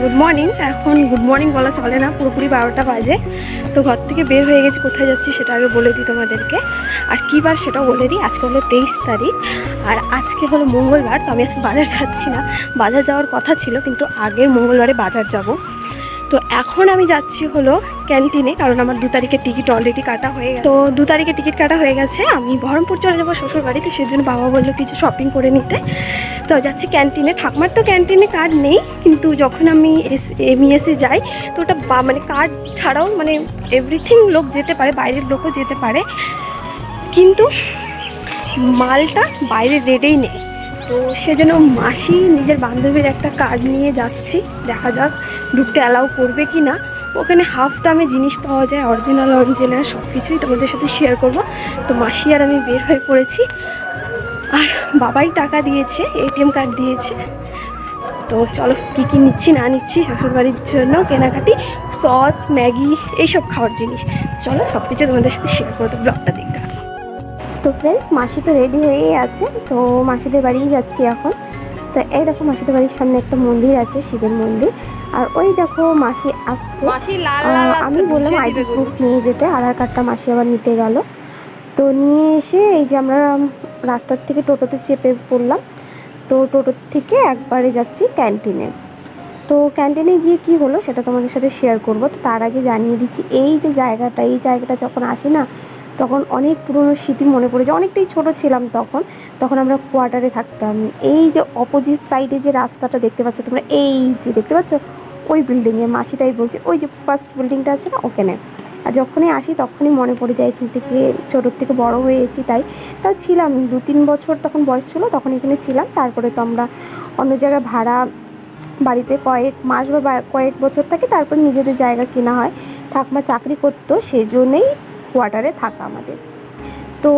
Good morning. এখন good morning বলা চলে না, পুরোপুরি বারোটা বাজে। তো ঘর থেকে বের হয়ে গেছি, কোথায় যাচ্ছি সেটা আগে বলে দিই তোমাদেরকে। আর কী বার সেটাও বলে দিই, আজকে হলো তেইশ তারিখ। আর আজকে হলো মঙ্গলবার তো আমি আজকে বাজার যাচ্ছি না। বাজার যাওয়ার কথা ছিল, কিন্তু আগে মঙ্গলবারে বাজার যাব। তো এখন আমি যাচ্ছি হলো ক্যান্টিনে, কারণ আমার দু তারিখের টিকিট অলরেডি কাটা হয়ে গেছে। তো দু তারিখে টিকিট কাটা হয়ে গেছে, আমি বহরমপুর চলে যাব শ্বশুর বাড়িতে সেজন্য বাবা বলল কিছু শপিং করে নিতে। তো যাচ্ছি ক্যান্টিনে, ঠাকুমার তো ক্যান্টিনে কার্ড নেই, কিন্তু যখন আমি এমইএসে যাই, তো ওটা মানে কার্ড ছাড়াও মানে এভরিথিং লোক যেতে পারে, বাইরের লোকও যেতে পারে। কিন্তু মালটা বাইরের রেডেই নেই। তো সেজন্য মাসি নিজের বান্ধবীর একটা কার্ড নিয়ে যাচ্ছি, দেখা যাক ঢুকতে অ্যালাউ করবে কি না ওখানে হাফ দামে জিনিস পাওয়া যায় অরিজিনাল অরিজিনাল সব কিছুই তোমাদের সাথে শেয়ার করব। তো মাসি আর আমি বের হয়ে পড়েছি। আর বাবাই টাকা দিয়েছে এটিএম কার্ড দিয়েছে। তো চলো কী কী নিচ্ছি, না নিচ্ছি, শ্বশুরবাড়ির জন্য কেনাকাটি সস ম্যাগি, এইসব খাওয়ার জিনিস। চলো সব কিছু তোমাদের সাথে শেয়ার করব ব্লগটা থাকো। তো ফ্রেন্ডস মাসি তো রেডি হয়েই আছে তো মাসিদের বাড়িই যাচ্ছি এখন। তো এই দেখো মাসিদের বাড়ির সামনে একটা মন্দির আছে শিবের মন্দির। আর ওই দেখো মাসি আসছে। আমি বললাম আইডি প্রুফ নিয়ে যেতে আধার কার্ডটা মাসি আবার নিতে গেল। তো নিয়ে এসে এই যে আমরা রাস্তার থেকে টোটোতে চেপে পড়লাম। তো টোটোর থেকে একবারে যাচ্ছি ক্যান্টিনে। তো ক্যান্টিনে গিয়ে কি হলো সেটা তোমাদের সাথে শেয়ার করব। তো তার আগে জানিয়ে দিচ্ছি এই যে জায়গাটা এই জায়গাটা যখন আসি না তখন অনেক পুরনো স্মৃতি মনে পড়ে যায়। অনেকটাই ছোট ছিলাম তখন। তখন আমরা কোয়ার্টারে থাকতাম। এই যে অপোজিট সাইডে যে রাস্তাটা দেখতে পাচ্ছ তোমরা, এই যে দেখতে পাচ্ছ, ওই বিল্ডিংয়ে মাসি তাই বলছে, ওই যে ফার্স্ট বিল্ডিংটা আছে না ওখানে? আর যখনই আসি তখনই মনে পড়ে যায়, এখান থেকে ছোটোর থেকে বড় হয়েছি তাই। তাও ছিলাম দু তিন বছর তখন বয়স ছিল, তখন এখানে ছিলাম। তারপরে তো আমরা অন্য জায়গায় ভাড়া, বাড়িতে কয়েক মাস বা কয়েক বছর থাকে, তারপর নিজেদের জায়গা কেনা হয়। ঠাকুমা চাকরি করতো, সেজন্যই কোয়ার্টারে থাকা আমাদের। তো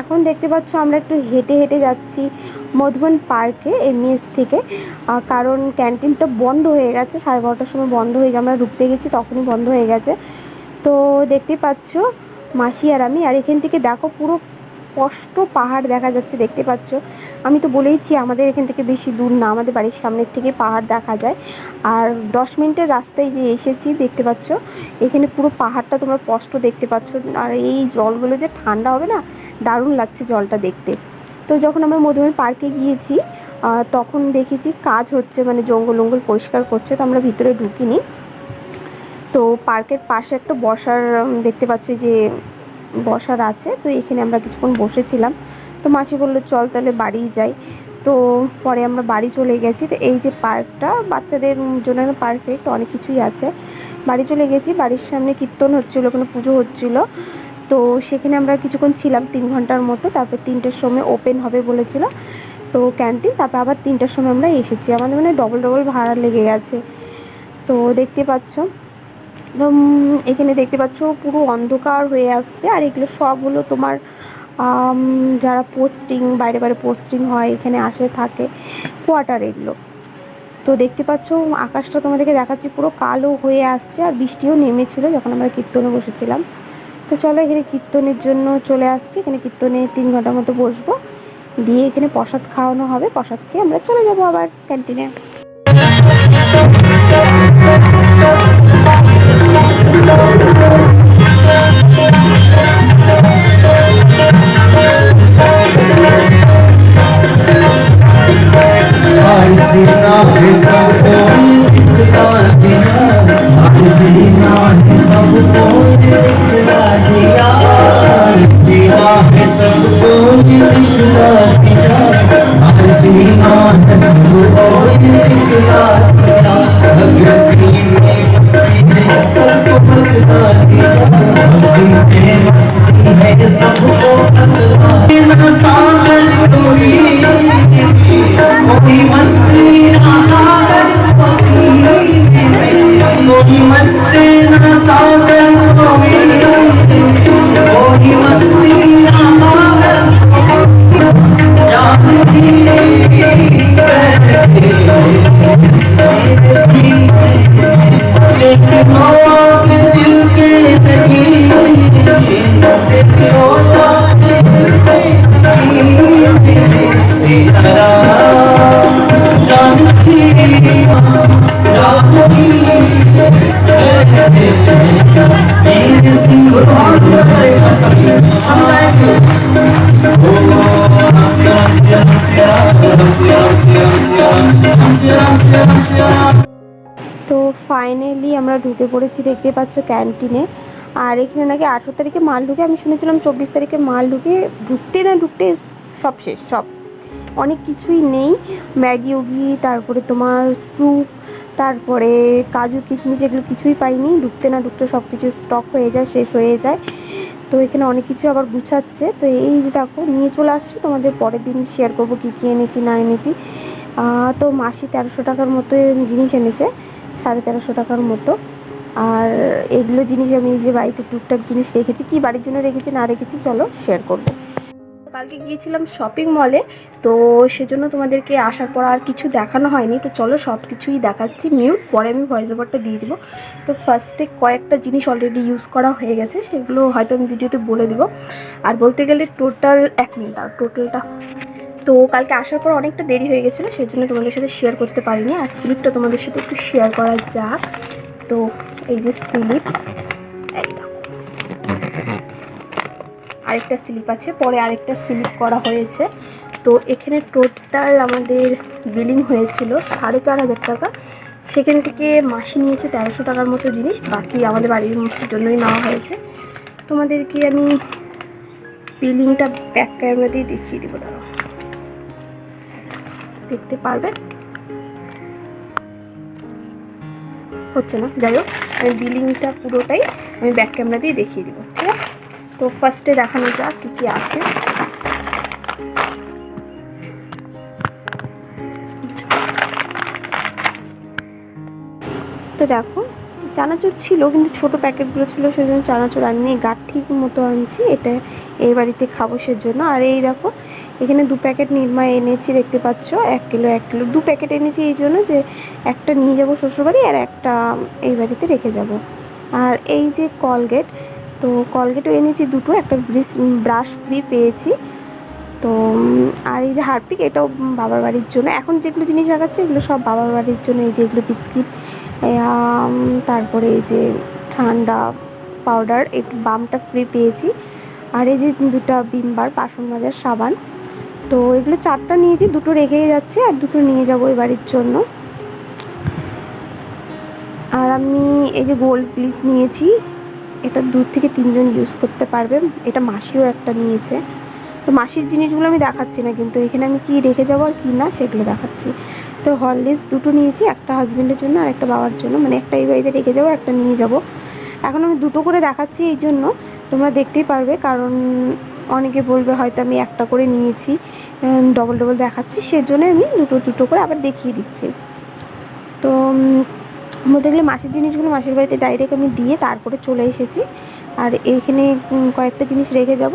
এখন দেখতে পাচ্ছ আমরা একটু হেঁটে হেঁটে যাচ্ছি মধুবন পার্কে এমএস থেকে। কারণ ক্যান্টিনটা বন্ধ হয়ে গেছে, সাড়ে বারোটার সময় বন্ধ হয়ে গেছে, আমরা ঢুকতে গেছি তখনই বন্ধ হয়ে গেছে। তো, দেখতে পাচ্ছ মাসি আর আমি, আর এখান থেকে দেখো পুরো স্পষ্ট পাহাড় দেখা যাচ্ছে, দেখতে পাচ্ছ। আমি তো বলেইছি, আমাদের এখান থেকে বেশি দূর না, আমাদের বাড়ির সামনের থেকে পাহাড় দেখা যায়। আর দশ মিনিটের রাস্তায় যে এসেছি, দেখতে পাচ্ছ, এখানে পুরো পাহাড়টা তোমরা স্পষ্ট দেখতে পাচ্ছ। আর এই জলগুলো যে ঠান্ডা হবে না, দারুণ লাগছে জলটা দেখতে। তো যখন আমরা মধুবন পার্কে গিয়েছি তখন দেখেছি কাজ হচ্ছে মানে জঙ্গল জঙ্গল পরিষ্কার করছে, তো আমরা ভিতরে ঢুকিনি। তো পার্কের পাশে একটা বসার, দেখতে পাচ্ছি যে বসার আছে, তো এখানে আমরা কিছুক্ষণ বসেছিলাম। তো মাসি বলল, চল তাহলে বাড়ি যাই। তো পরে আমরা বাড়ি চলে গেছি। তো এই যে পার্কটা, বাচ্চাদের জন্য পারফেক্ট অনেক কিছুই আছে। বাড়ি চলে গেছি, বাড়ির সামনে কীর্তন হচ্ছিল ওখানে পুজো হচ্ছিল। তো সেখানে আমরা কিছুক্ষণ ছিলাম তিন ঘণ্টার মতো, তারপর তিনটের সময় ওপেন হবে বলেছিল। তো ক্যান্টিন তারপর আবার তিনটার সময় আমরা এসেছি। আমাদের মানে ডবল ডবল ভাড়া লেগে গেছে। তো দেখতে পাচ্ছ এখানে দেখতে পাচ্ছ পুরো অন্ধকার হয়ে আসছে, আর এগুলো সব হলো তোমার যারা পোস্টিং বাইরে বাইরে পোস্টিং হয়, এখানে আসে, থাকে কোয়ার্টার এগুলো। তো দেখতে পাচ্ছ, আকাশটা তোমাদেরকে দেখাচ্ছি, পুরো কালো হয়ে আসছে, আর বৃষ্টিও নেমেছিল যখন আমরা কীর্তনে বসেছিলাম। তো চলো এখানে কীর্তনের জন্য চলে আসছি, এখানে কীর্তনে তিন ঘণ্টার মতো বসবো। দিয়ে এখানে প্রসাদ খাওয়ানো হবে প্রসাদ খেয়ে আমরা চলে যাব আবার ক্যান্টিনে Thank you. His তো ফাইনালি আমরা ঢুকে পড়েছি, দেখতে পাচ্ছ ক্যান্টিনে আর এখানে নাকি আঠেরো তারিখে মাল ঢুকে, আমি শুনেছিলাম চব্বিশ তারিখে মাল ঢুকে ঢুকতে না ঢুকতে সব শেষ, সব। অনেক কিছুই নেই। ম্যাগি, ওগি, তারপরে তোমার স্যুপ, তারপরে কাজু, কিশমিশ এগুলো কিছুই পাইনি। ঢুকতে না ঢুকতে সব কিছু স্টক হয়ে যায়, শেষ হয়ে যায়। তো এখানে অনেক কিছু আবার গুছাচ্ছে। তো এই যে দেখো, নিয়ে চলে আসছি। তোমাদের পরের দিন শেয়ার করব কী কী এনেছি, না এনেছি। তো মাসি তেরোশো টাকার মতো জিনিস এনেছে, সাড়ে তেরোশো টাকার মতো। আর এগুলো জিনিস আমি যে বাড়িতে টুকটাক জিনিস রেখেছি। কি বাড়ির জন্য রেখেছি, না রেখেছি, চলো শেয়ার করব। কালকে গিয়েছিলাম শপিং মলে তো সেজন্য তোমাদেরকে আসার পর আর কিছু দেখানো হয়নি। তো চলো সব কিছুই দেখাচ্ছি মিউট পরে আমি ভয়েস ওভারটা দিয়ে দিব। তো ফার্স্টে কয়েকটা জিনিস অলরেডি ইউজ করা হয়ে গেছে, সেগুলো হয়তো আমি ভিডিওতে বলে দিব। আর বলতে গেলে টোটাল এক মিনিট আর টোটালটা তো কালকে আসার পর অনেকটা দেরি হয়ে গেছিল সেই জন্য তোমাদের সাথে শেয়ার করতে পারিনি। আর স্লিপটা তোমাদের সাথে একটু শেয়ার করা যাক। তো এই যে স্লিপ, এই দেখো আরেকটা স্লিপ আছে, পরে আরেকটা স্লিপ করা হয়েছে। তো এখানে টোটাল আমাদের বিলিং হয়েছিল সাড়ে চার হাজার টাকা। সেখান থেকে মাসি নিয়েছে তেরোশো টাকার মতো জিনিস, বাকি আমাদের বাড়ির জন্যই নেওয়া হয়েছে। তোমাদেরকে আমি বিলিংটা ব্যাক ক্যামেরা দিয়ে দেখিয়ে দেবো, দাঁড়াও। দেখতে পারবে? হচ্ছে না? যাই হোক, আমি বিলিংটা পুরোটাই আমি ব্যাক ক্যামেরা দিয়ে দেখিয়ে দেবো তো ফার্স্টে দেখানো যাক কী কী আছে। তো দেখো, চানাচুর ছিল, কিন্তু ছোট প্যাকেটগুলো ছিল, সেজন্য চানাচুর আনিনি গাঠির মতো আনছি, এটা এই বাড়িতে খাব সেজন্য। আর এই দেখো, এখানে দু প্যাকেট নির্মা এনেছি, দেখতে পাচ্ছ, এক কিলো এক কিলো। দু প্যাকেট এনেছি এই জন্য যে একটা নিয়ে যাব শ্বশুরবাড়ি আর একটা এই বাড়িতে রেখে যাব। আর এই যে কলগেট তো কলগেটও এনেছি দুটো, একটা ব্রিস ব্রাশ ফ্রি পেয়েছি। তো আর এই যে হারপিক এটাও বাবার বাড়ির জন্য। এখন যেগুলো জিনিস লাগাচ্ছে, এগুলো সব বাবার বাড়ির জন্য। এই যে এগুলো বিস্কিট তারপরে এই যে ঠান্ডা পাউডার একটু বামটা ফ্রি পেয়েছি। আর এই যে দুটো বিমবার, বাসন মাজার, সাবান। তো এগুলো চারটা নিয়েছি, দুটো রেখেই যাচ্ছে, আর দুটো নিয়ে যাব এই বাড়ির জন্য। আর আমি এই যে গোল্ড প্লিজ নিয়েছি। এটা দু থেকে তিনজন ইউজ করতে পারবে। এটা মাসিও একটা নিয়েছে। তো মাসির জিনিসগুলো আমি দেখাচ্ছি না, কিন্তু এখানে আমি কি রেখে যাব আর কি না সেগুলো দেখাচ্ছি। তো হরলিক্স দুটো নিয়েছি, একটা হাজব্যান্ডের জন্য আর একটা বাবার জন্য। মানে একটা এই বাড়িতে রেখে যাব, একটা নিয়ে যাব। এখন আমি দুটো করে দেখাচ্ছি এই জন্য। তোমরা দেখতেই পারবে, কারণ অনেকে বলবে হয়তো আমি একটা করে নিয়েছি ডবল ডবল দেখাচ্ছি। সেজন্য আমি দুটো দুটো করে আবার দেখিয়ে দিচ্ছি। তো বলতে গেলে মাসের জিনিসগুলো মাসির বাড়িতে ডাইরেক্ট আমি দিয়ে তারপরে চলে এসেছি। আর এইখানে কয়েকটা জিনিস রেখে যাব।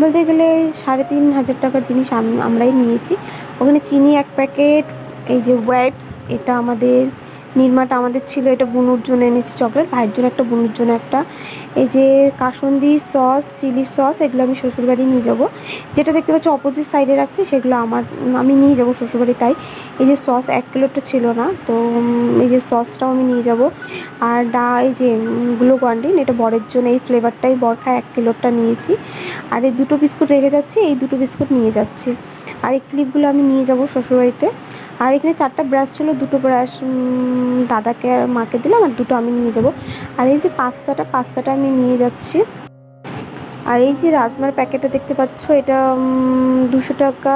বলতে গেলে সাড়ে তিন হাজার টাকার জিনিস আম- আমরাই নিয়েছি। ওখানে চিনি এক প্যাকেট, এই যে ওয়াইপস এটা আমাদের নির্মাটা আমাদের ছিল, এটা বুনুর জন্য এনেছি চকলেট, ভাইয়ের জন্য একটা, বুনুর জন্য একটা। এই যে কাসন্দি সস, চিলি সস, এগুলো আমি শ্বশুরবাড়ি নিয়ে যাব। যেটা দেখতে পাচ্ছি অপোজিট সাইডে রাখছি, সেগুলো আমার, আমি নিয়ে যাব শ্বশুরবাড়ি, তাই। এই যে সস, এক কিলোটা ছিল না, তো এই যে সসটাও আমি নিয়ে যাব। আর ডা, এই যে গ্লুকন্ডিন এটা বরের জন্য, এই ফ্লেভারটাই বর খায়, এক কিলোটা নিয়েছি। আর এই দুটো বিস্কুট রেখে যাচ্ছি, এই দুটো বিস্কুট নিয়ে যাচ্ছি। আর এই ক্লিপগুলো আমি নিয়ে যাব শ্বশুরবাড়িতে। আর এখানে চারটা ব্রাশ ছিল, দুটো ব্রাশ দাদাকে আর মাকে দিলাম, আর দুটো আমি নিয়ে যাব। আর এই যে পাস্তাটা পাস্তাটা আমি নিয়ে যাচ্ছি। আর এই যে রাজমার প্যাকেটটা দেখতে পাচ্ছ, এটা দুশো টাকা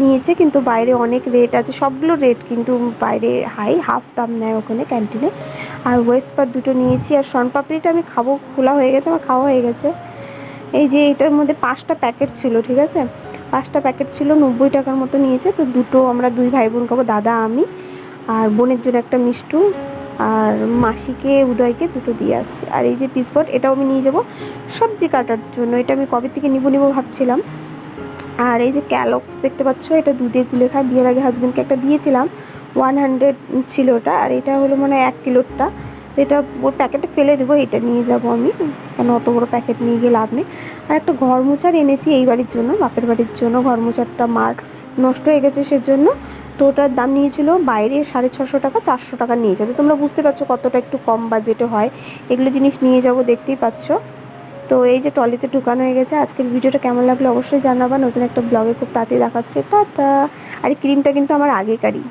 নিয়েছে, কিন্তু বাইরে অনেক রেট আছে। সবগুলো রেট কিন্তু বাইরে হাই হাফ দাম নেয় ওখানে ক্যান্টিনে আর ওয়েস্পার দুটো নিয়েছি, আর শনপাপড়িটা আমি খাব, খোলা হয়ে গেছে, আমার খাওয়া হয়ে গেছে। এই যে এটার মধ্যে পাঁচটা প্যাকেট ছিল, ঠিক আছে? পাঁচটা প্যাকেট ছিল, নব্বই টাকার মতো নিয়েছে। তো দুটো আমরা দুই ভাই বোন খাব, দাদা, আমি। আর বোনের জন্য একটা মিষ্টু আর মাসিকে, উদয়কে দুটো দিয়ে আসছি। আর এই যে পিসপট এটাও আমি নিয়ে যাব। সবজি কাটার জন্য, এটা আমি কবে থেকে নিবো নিবো ভাবছিলাম। আর এই যে ক্যালক্স দেখতে পাচ্ছ, এটা দুধে গুলে খায়। বিয়ের আগে হাজব্যান্ডকে একটা দিয়েছিলাম। ওয়ান হান্ড্রেড ছিল ওটা, আর এটা হলো মানে এক কিলোরটা। এটা ওর প্যাকেটে ফেলে দেবো, এটা নিয়ে যাব আমি। কেন অত বড় প্যাকেট নিয়ে গিয়ে লাভ নেই। আর একটা ঘর মোছার এনেছি এই বাড়ির জন্য, বাপের বাড়ির জন্য। ঘর মোছারটা মার নষ্ট হয়ে গেছে সেজন্য। তো ওটার দাম নিয়েছিল বাইরে সাড়ে ছশো টাকা, চারশো টাকা নিয়ে যাবে। তোমরা বুঝতে পারছ কতটা একটু কম বাজেটে হয়। এগুলো জিনিস নিয়ে যাব, দেখতেই পাচ্ছ। তো এই যে টলিতে ঢুকানো হয়ে গেছে। আজকের ভিডিওটা কেমন লাগল অবশ্যই জানাবা। নতুন একটা ব্লগে খুব তাড়াতাড়ি দেখাচ্ছে। টাটা! আর ক্রিমটা কিন্তু আমার আগেকারই।